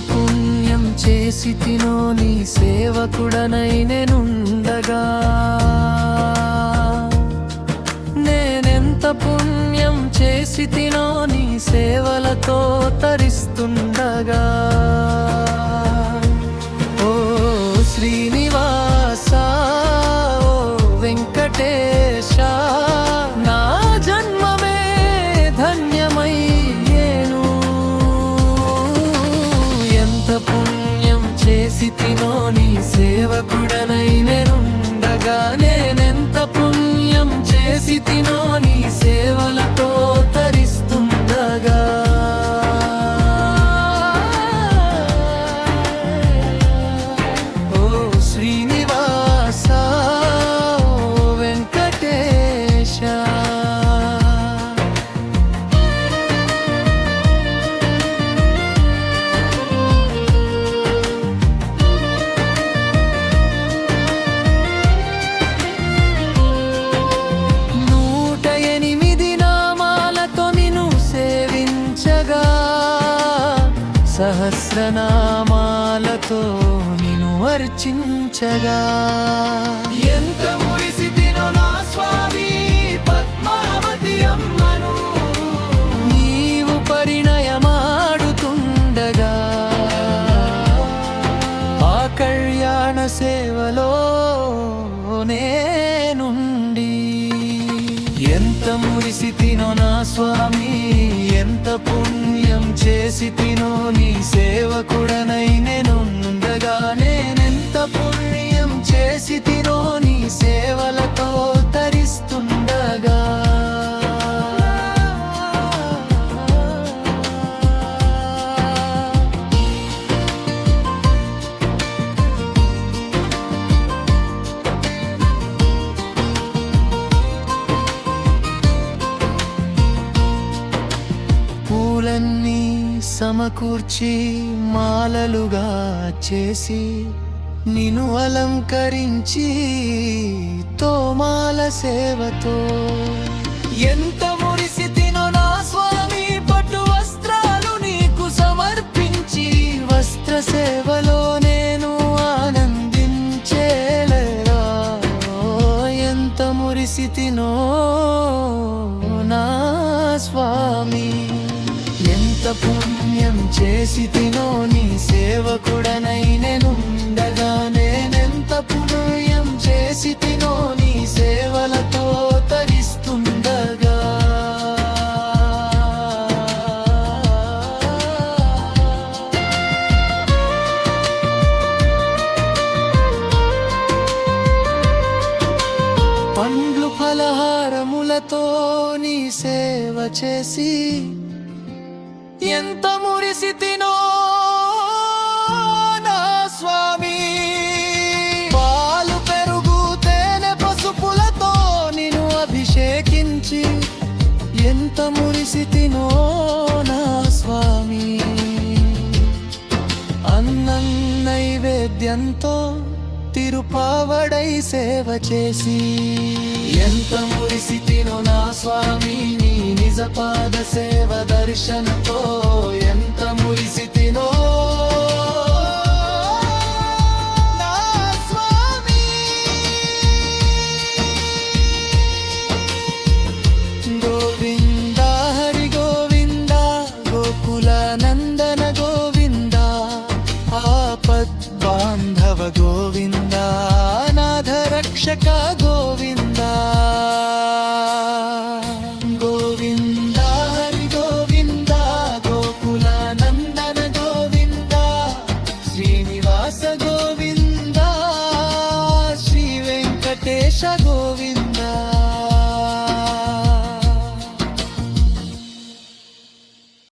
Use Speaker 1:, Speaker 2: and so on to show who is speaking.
Speaker 1: పుణ్యం చేసి తినో నీ సేవకుడనైనెనుండగా నేనెంత పుణ్యం చేసి తినో నీ సేవలతో తరిస్తు చేసి తినో నీ సహస్రనామాలతో నిన్ను అర్చించగా. ఎంత మురిసి తినో నా స్వామి పద్మావతి అమ్మను. నీవు పరిణయమాడుతుండగా. ఆ కళ్యాణ సేవలో నేనుండి. ఎంత మురిసి తినో నా స్వామి ఎంత పుణ్యం చేసి తిను నీ సేవకుడనై నేనుండగా నేనెంత పుణ్యం చేసి తినో నీ సేవలతో తరిస్తుండగా. పూలన్నీ సమకూర్చి మాలలుగా చేసి నిను అలంకరించి తోమాల సేవతో. ఎంత మురిసి తిను నా స్వామి పట్టు వస్త్రాలు నీకు సమర్పించి వస్త్ర సేవలో నేను ఆనందించేలేరా? ఎంత మురిసి తినో నా స్వామి. ఎంత పుణ్యం చేసి తినో నీ సేవకుడనై నేనుండగా నేనెంత పుణ్యం చేసి తినో నీ సేవలతో తరిస్తుండగా పండ్లు ఫలహారములతో నీ సేవ చేసి ఎంత మురిసితినో నా స్వామి పాలు పెరుగు తేనె పసుపులతో నిన్ను అభిషేకించి. ఎంత మురిసితినో నా స్వామి అన్నం నైవేద్యంతో తిరుపావడై సేవ చేసి. ఎంత మురిసి తిను నా స్వామి నీ నిజ పాద సేవ దర్శనతో ఎంత మురిసి తినో నా స్వామి గోవింద హరి గోవింద గోకుల నందన గోవింద ఆపద్ బాంధవ గోవింద నాథ రక్షక గోవింద